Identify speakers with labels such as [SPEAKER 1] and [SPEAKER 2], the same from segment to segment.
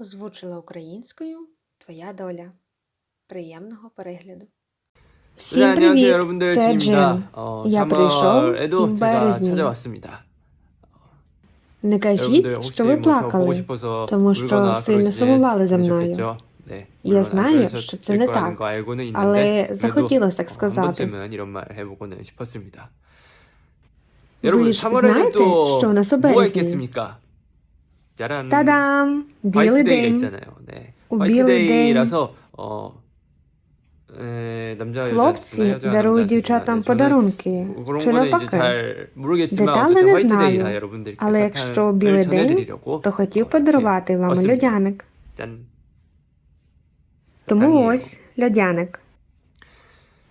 [SPEAKER 1] Озвучила українською Твоя доля. Приємного перегляду.
[SPEAKER 2] Всім привіт! Це
[SPEAKER 3] Джим.
[SPEAKER 2] Я прийшов в березні. Не кажіть, що ви плакали, тому що сильно сумували за мною. Я знаю, що це не так, але захотілося так сказати. Ви ж знаєте, що у нас у березні?
[SPEAKER 3] 있겠습니까? 짜란
[SPEAKER 2] Та-дам! Білий
[SPEAKER 3] 화이트데이가
[SPEAKER 2] день.
[SPEAKER 3] 있잖아요. 네.
[SPEAKER 2] У білий день
[SPEAKER 3] 화이트데이라서 어, 에, 남자 여자
[SPEAKER 2] хлопці
[SPEAKER 3] 여자
[SPEAKER 2] дарують
[SPEAKER 3] 남자
[SPEAKER 2] дівчатам
[SPEAKER 3] 저는
[SPEAKER 2] подарунки.
[SPEAKER 3] 그런
[SPEAKER 2] Чи
[SPEAKER 3] 거는 이제
[SPEAKER 2] навпаки?
[SPEAKER 3] 잘 모르겠지만
[SPEAKER 2] деталі
[SPEAKER 3] 어쨌든
[SPEAKER 2] не
[SPEAKER 3] 화이트데이라
[SPEAKER 2] знаю.
[SPEAKER 3] 여러분들께
[SPEAKER 2] Але якщо
[SPEAKER 3] 사탕을
[SPEAKER 2] білий день,
[SPEAKER 3] 전해드리려고
[SPEAKER 2] То хотів
[SPEAKER 3] 어,
[SPEAKER 2] подарувати
[SPEAKER 3] 이렇게
[SPEAKER 2] вам
[SPEAKER 3] 왔습니다.
[SPEAKER 2] льодяник.
[SPEAKER 3] 짠.
[SPEAKER 2] Тому
[SPEAKER 3] 사탕이에요.
[SPEAKER 2] ось льодяник.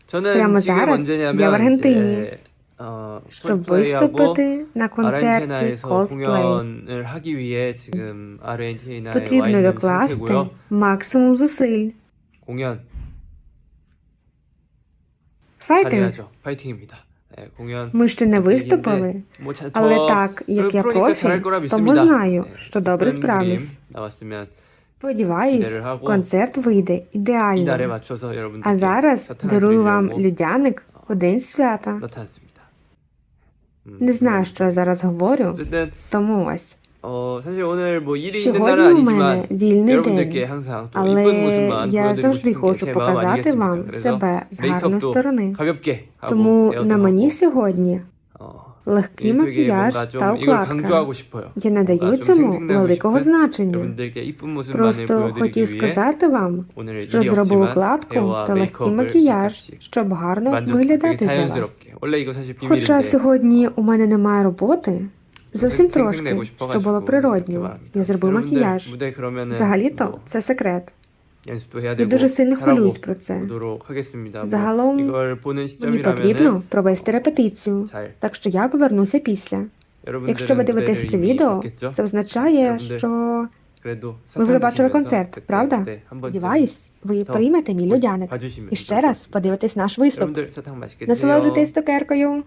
[SPEAKER 3] 저는
[SPEAKER 2] прямо
[SPEAKER 3] 지금
[SPEAKER 2] зараз
[SPEAKER 3] 언제냐면
[SPEAKER 2] я в Аргентині.
[SPEAKER 3] 이제, 어,
[SPEAKER 2] Щоб
[SPEAKER 3] 콜플레이하고
[SPEAKER 2] виступити на концерті
[SPEAKER 3] 아르헨티나에서
[SPEAKER 2] Coldplay.
[SPEAKER 3] 공연을 하기 위해 지금 아르헨티나에 와
[SPEAKER 2] Потрібно
[SPEAKER 3] 있는
[SPEAKER 2] докласти
[SPEAKER 3] 상태고요.
[SPEAKER 2] максимум зусиль.
[SPEAKER 3] 공연
[SPEAKER 2] Файтинг.
[SPEAKER 3] 잘해야죠. 파이팅입니다. 네, 공연
[SPEAKER 2] Ми ще не
[SPEAKER 3] 파이팅인데
[SPEAKER 2] виступили,
[SPEAKER 3] 뭐 자,
[SPEAKER 2] але
[SPEAKER 3] 더
[SPEAKER 2] так, як я
[SPEAKER 3] 프로니까 잘할
[SPEAKER 2] профі,
[SPEAKER 3] 거라
[SPEAKER 2] тому
[SPEAKER 3] 믿습니다.
[SPEAKER 2] знаю,
[SPEAKER 3] 네,
[SPEAKER 2] що добре
[SPEAKER 3] 예쁜
[SPEAKER 2] справлюсь.
[SPEAKER 3] 그림 나왔으면
[SPEAKER 2] Сподіваюсь,
[SPEAKER 3] 기대를 하고
[SPEAKER 2] концерт вийде
[SPEAKER 3] 이날에
[SPEAKER 2] ідеально.
[SPEAKER 3] 맞춰서 여러분들께
[SPEAKER 2] А зараз
[SPEAKER 3] 사탕을
[SPEAKER 2] дарую вам
[SPEAKER 3] 드리려고
[SPEAKER 2] людяник у день свята. Не знаю, що я зараз говорю, тому ось. Сьогодні у мене вільний день, але я завжди хочу показати вам себе з гарної сторони. Тому на мені сьогодні легкий макіяж та укладка. Я надаю цьому великого значення. Просто хотів сказати вам, що зробив укладку та легкий макіяж, щоб гарно виглядати для вас. Хоча сьогодні у мене немає роботи. Зовсім трошки, що було природньо. Я зробив макіяж. Взагалі-то це секрет.
[SPEAKER 3] 연습도 해야
[SPEAKER 2] Я
[SPEAKER 3] 되고
[SPEAKER 2] дуже сильно
[SPEAKER 3] 잘하고
[SPEAKER 2] хвилююсь про це.
[SPEAKER 3] 오도록 하겠습니다. 뭐
[SPEAKER 2] Загалом
[SPEAKER 3] 이걸 보는
[SPEAKER 2] Мені потрібно
[SPEAKER 3] 시점이라면은
[SPEAKER 2] провести репетицію,
[SPEAKER 3] 잘
[SPEAKER 2] так що я повернуся після.
[SPEAKER 3] 여러분들은
[SPEAKER 2] Якщо ви дивитесь
[SPEAKER 3] 무대를
[SPEAKER 2] це
[SPEAKER 3] 이미
[SPEAKER 2] відео,
[SPEAKER 3] 봤겠죠?
[SPEAKER 2] це означає,
[SPEAKER 3] 여러분들
[SPEAKER 2] що
[SPEAKER 3] 그래도
[SPEAKER 2] ви вже
[SPEAKER 3] 사탕
[SPEAKER 2] бачили
[SPEAKER 3] 드시면서
[SPEAKER 2] концерт,
[SPEAKER 3] 그때,
[SPEAKER 2] правда?
[SPEAKER 3] 그때 한 번쯤
[SPEAKER 2] Сподіваюсь, ви
[SPEAKER 3] то
[SPEAKER 2] приймете мій людяник.
[SPEAKER 3] 봐주시면
[SPEAKER 2] І ще
[SPEAKER 3] 좋을 것
[SPEAKER 2] раз
[SPEAKER 3] 같습니다.
[SPEAKER 2] подивитесь наш виступ.
[SPEAKER 3] 여러분들 사탕 맛있게 드세요.
[SPEAKER 2] Насолоджуйтесь цукеркою.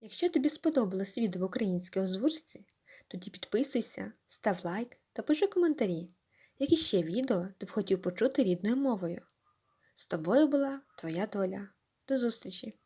[SPEAKER 1] Якщо тобі сподобалось відео в українській озвучці, тоді підписуйся, став лайк та пиши коментарі, які ще відео ти б хотів почути рідною мовою. З тобою була твоя доля. До зустрічі!